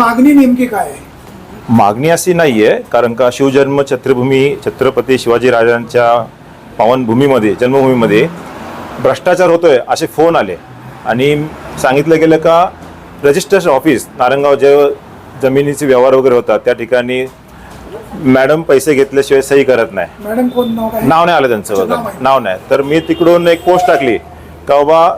मागणी नेमकी काय आहे? मागणी अशी नाही आहे कारण का शिवजन्म छत्रभूमी छत्रपती शिवाजी राजांच्या पावनभूमीमध्ये जन्मभूमीमध्ये भ्रष्टाचार होतोय असे फोन आले. आणि सांगितलं गेलं का रजिस्ट्रेशन ऑफिस नारंगाव जे जमिनीचे व्यवहार वगैरे होतात त्या ठिकाणी मॅडम पैसे घेतल्याशिवाय सही करत नाही. मॅडम कोण नाव नाव नाही आलं त्यांचं वगैरे. नाव नाही. तर मी तिकडून एक पोस्ट टाकली का बाबा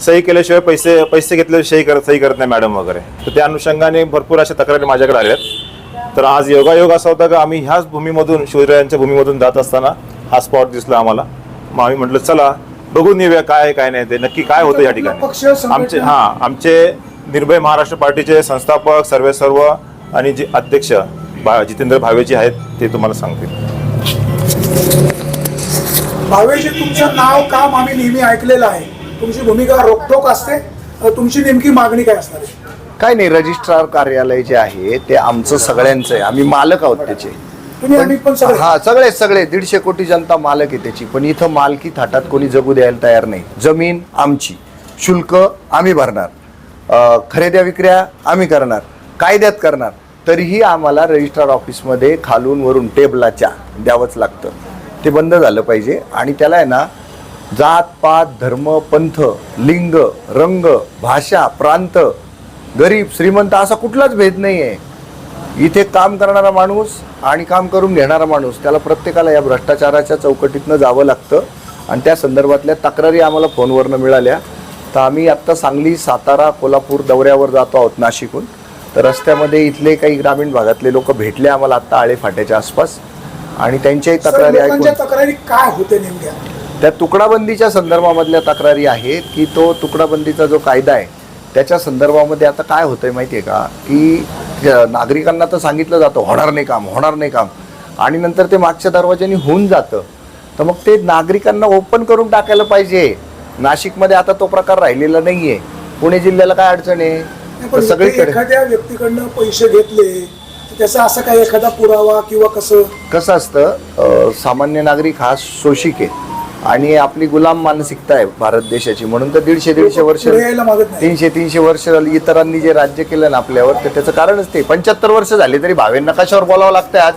सही केल्याशिवाय पैसे पैसे घेतल्याशिवाय सही करत सही करत नाही मॅडम वगैरे. तर त्या अनुषंगाने भरपूर अशा तक्रारी माझ्याकडे आल्यात तर आज योगायोग असा होता का आम्ही ह्याच भूमीमधून शिवरायांच्या भूमीमधून जात असताना हा स्पॉट दिसला आम्हाला. मग आम्ही म्हटलं चला बघून येऊया काय काय नाही ते. नक्की काय होतं या ठिकाणी? आमचे हा आमचे निर्भय महाराष्ट्र पार्टीचे संस्थापक सर्वे सर्व आणि जे अध्यक्ष भा जितेंद्र भावेजी आहेत ते तुम्हाला सांगतील. भावेशी तुमचं नाव काम आम्ही नेहमी ऐकलेलं आहे. तुमची भूमिका रोखोक असते. तुमची नेमकी मागणी काय असणार आहे? काय नाही रजिस्ट्रार कार्यालय जे आहे ते आमचं सगळ्यांचं आहे. आम्ही मालक आहोत त्याचे. तुम्ही आम्ही पण सगळे हा सगळे सगळे. दीडशे कोटी जनता मालक आहे त्याची. पण इथं मालकी थाटात कोणी जगू द्यायला तयार नाही. जमीन आमची. शुल्क आम्ही भरणार. अं, खरेद्या विक्र्या आम्ही करणार. कायद्यात करणार. तरीही आम्हाला रजिस्ट्रार ऑफिसमध्ये खालून वरून टेबलाच्या द्यावंच लागतं. ते बंद झालं पाहिजे. आणि त्याला आहे ना जात पात धर्म पंथ लिंग रंग भाषा प्रांत गरीब श्रीमंत असा कुठलाच भेद नाही आहे इथे काम करणारा माणूस आणि काम करून घेणारा माणूस त्याला प्रत्येकाला या भ्रष्टाचाराच्या चौकटीतनं जावं लागतं आणि त्या संदर्भातल्या तक्रारी आम्हाला फोनवरनं मिळाल्या. तर आम्ही आत्ता सांगली सातारा कोल्हापूर दौऱ्यावर जातो आहोत नाशिकहून. तर रस्त्यामध्ये इथले काही ग्रामीण भागातले लोक भेटले आम्हाला आत्ता आळे फाट्याच्या आसपास. आणि त्यांच्याही तक्रारी ऐकून तक्रारी काय होते नेमक्या? त्या तुकडाबंदीच्या संदर्भामधल्या तक्रारी आहेत की तो तुकडाबंदीचा जो कायदा आहे त्याच्या संदर्भामध्ये आता काय होतंय माहिती आहे का की नागरिकांना तर सांगितलं जातं होणार नाही काम होणार नाही काम. आणि नंतर ते मागच्या दरवाज्याने होऊन जातं. तर मग ते नागरिकांना ओपन करून टाकायला पाहिजे. नाशिकमध्ये आता तो प्रकार राहिलेला नाहीये. पुणे जिल्ह्याला काय अडचण आहे? नाही, सगळीकडे एखाद्या व्यक्तीकडनं पैसे घेतले त्याचा असा काही एखादा पुरावा किंवा कसं? कसं असतं सामान्य नागरिक हा शोषिक आहे. आणि आपली गुलाम मानसिकता आहे भारत देशाची. म्हणून तर दीडशे दीडशे वर्ष तीनशे तीनशे वर्ष इतरांनी जे राज्य केलं ना आपल्यावर तर त्याचं कारणच ते. पंच्याहत्तर वर्ष झाले तरी भावेंना कशावर बोलावं लागतंय आज?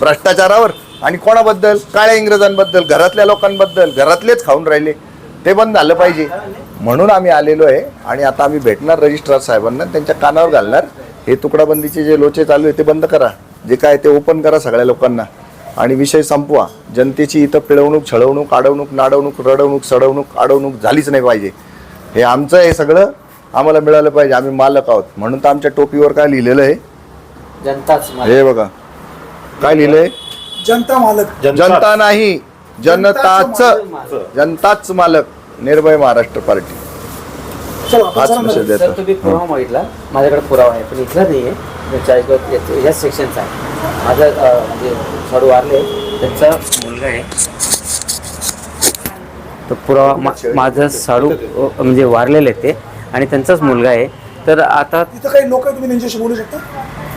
भ्रष्टाचारावर? आणि कोणाबद्दल? काळ्या इंग्रजांबद्दल? घरातल्या लोकांबद्दल? घरातलेच खाऊन राहिले. ते बंद झालं पाहिजे. म्हणून आम्ही आलेलो आहे आणि आता आम्ही भेटणार रजिस्ट्रार साहेबांना. त्यांच्या कानावर घालणार. हे तुकडाबंदीचे जे लोचे चालू आहे ते बंद करा. जे काय ते ओपन करा सगळ्या लोकांना. आणि विषय संपवा. जनतेची इथं पिळवणूक छळवणूक अडवणूक नाडवणूक रडवणूक सडवणूक अडवणूक झालीच नाही पाहिजे. हे आमचं हे सगळं. आम्हाला मिळालं पाहिजे. आम्ही मालक आहोत. म्हणून तर आमच्या टोपीवर काय लिहिलेलं आहे? जनताच हे बघा. काय लिहिलंय? जनता मालक. जनता नाही जनताच. जनताचं मालक. निर्भय महाराष्ट्र पार्टी. हाच विषय तुम्ही पुरावा मागितला. माझ्याकडे पुरावा आहे पण इथला नाही आहे चाळीसगाव याच- याच सेक्शनचा आहे. माझा म्हणजे साडू वारले. त्यांचा मुलगा आहे. तर पुरावा मा- माझं साडू म्हणजे वारलेले आहेत ते. आणि त्यांचाच मुलगा आहे. तर आता इथं काही लोक तुम्ही त्यांच्याशी बोलू शकता?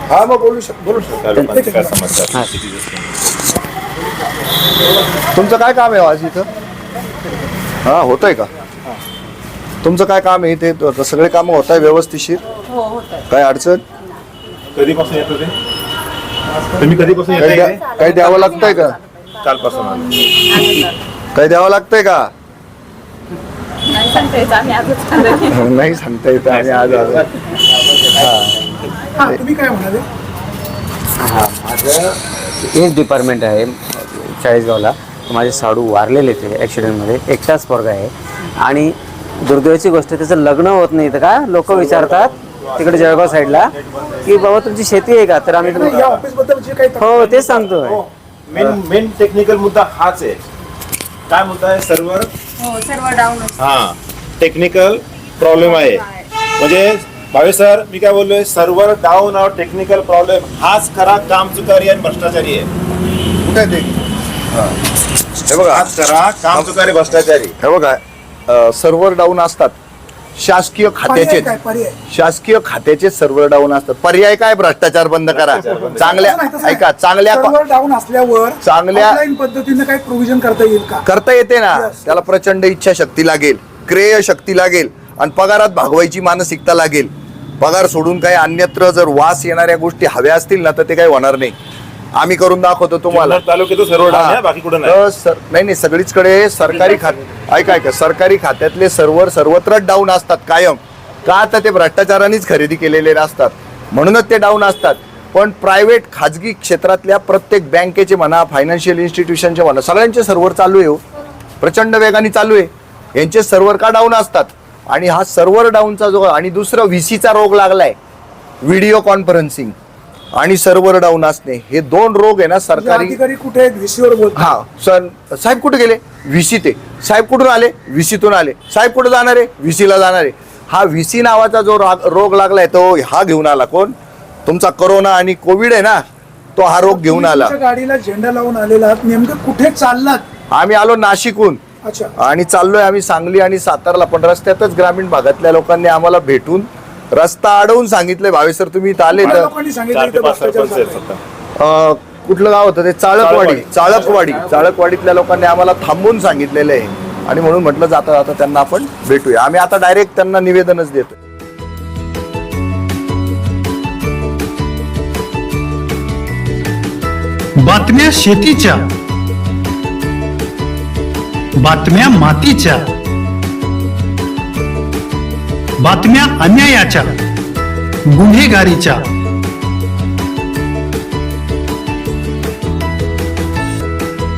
हा मग बोलू शकतो बोलू शकतो. त्या लोकांची काय समस्या हा. तुमचं काय काम आहे हो आज इथं? हा होतंय का? तुमचं काय काम आहे इथे? त- सगळे काम होत आहे व्यवस्थिशीर काय अडचण? कधीपासून येतो ते तुम्ही कधीपासून काही येताय द्या- काही द्यावं लागतंय का? कालपासून आलो. काही द्यावं लागतंय का? नाही सांगता येत आम्ही आजच खाल्लं नाही सांगता येत आणि आज आलो. हा. तुम्ही काय म्हणाले? हा माझं डिपार्टमेंट आहे चाळीसगावला. माझे साडू वारलेले ते ॲक्सिडेंटमध्ये एकटाच पोरगा आहे. आणि दुर्दैवाची गोष्ट त्याचं लग्न होत नाही तर का? लोक विचारतात. तिकडे जळगाव साईडला. की बाबा तुमची शेती आहे का? तर आम्ही नाही, या ऑफिसबद्दल जे काही हो तेच सांगतोय. मेन मेन टेक्निकल मुद्दा हाच आहे. काय मुद्दा आहे? सर्व्हर हो सर्व डाऊन हा. टेक्निकल प्रॉब्लेम आहे. म्हणजे भावे सर मी काय बोललोय? सर्व्हर डाऊन और टेक्निकल प्रॉब्लेम हाच खरा काम चुकारी आणि भ्रष्टाचारी आहे. कुठे आहे ते? हा. हे बघा. हाच खरा काम चुकारी भ्रष्टाचारी. हे बघा सर्व्हर डाऊन असतात. शासकीय पर्याय खात्याचे काय? पर्याय. शासकीय खात्याचे सर्व्हर डाऊन असतात. पर्याय काय भ्रष्टाचार बंद करा? चांगल्या ऐका चांगल्या डाऊन असल्यावर चांगल्या- ऑनलाईन पद्धतीने काही प्रोव्हिजन करता येईल का? करता येते ना. Yes. त्याला प्रचंड इच्छा शक्ती लागेल क्रेय शक्ती लागेल आणि पगारात भागवायची मानसिकता लागेल. पगार सोडून काही अन्यत्र जर वास येणाऱ्या गोष्टी हव्या असतील ना तर ते काही होणार नाही. आम्ही करून दाखवतो तुम्हाला. जुन्नर तालुक्यातच सर्व आहे, हा. बाकी कुठं नाही. तर सर- नाही नाही सगळीचकडे सरकारी खात ऐका ऐका. सरकारी खात्यातले सर्व्हर सर्वत्र डाऊन असतात कायम. का तर ते भ्रष्टाचारानेच खरेदी केलेले असतात म्हणूनच ते डाऊन असतात. पण प्रायव्हेट खाजगी क्षेत्रातल्या प्रत्येक बँकेचे म्हणा फायनान्शियल इन्स्टिट्यूशनचे म्हणा सगळ्यांचे सर्व्हर चालू आहे हो. प्रचंड वेगाने चालू आहे. यांचे सर्व्हर का डाऊन असतात? आणि हा सर्व्हर डाऊनचा जो आणि दुसरं व्हीसीचा रोग लागलाय व्हिडिओ कॉन्फरन्सिंग. आणि सर्व्हर डाऊन असणे हे दोन रोग आहे ना सरकारी कुठे हा सर साहेब कुठे गेले? व्हीसी ते. साहेब कुठून आले? व्हीसीतून आले. साहेब कुठे जाणार? आहे व्हीसीला जाणार. आहे हा व्हीसी नावाचा जो राग- रोग लागलाय तो हा घेऊन आला. कोण? तुमचा करोना आणि कोविड आहे ना तो हा रोग घेऊन आला. तुमच्या गाडीला झेंडा लावून आलेला आहात. नेमकं कुठे चाललात? आम्ही आलो नाशिकहून. अच्छा. आणि चाललोय आम्ही सांगली आणि सातारला. पण रस्त्यातच ग्रामीण भागातल्या लोकांनी आम्हाला भेटून रस्ता अडवून सांगितलंय. भावे सर तुम्ही इथं आले तर कुठलं गाव होतं ते? चाळकवाडी. चाळकवाडी. चाळकवाडी. चाळकवाडीतल्या लोकांनी आम्हाला थांबून सांगितलेलं आहे. आणि म्हणून म्हटलं जाता जाता त्यांना आपण भेटूया. आम्ही आता डायरेक्ट त्यांना निवेदनच देतो बातम्या शेतीच्या. बातम्या मातीच्या. बातम्या अन्यायाच्या. गुन्हेगारीच्या.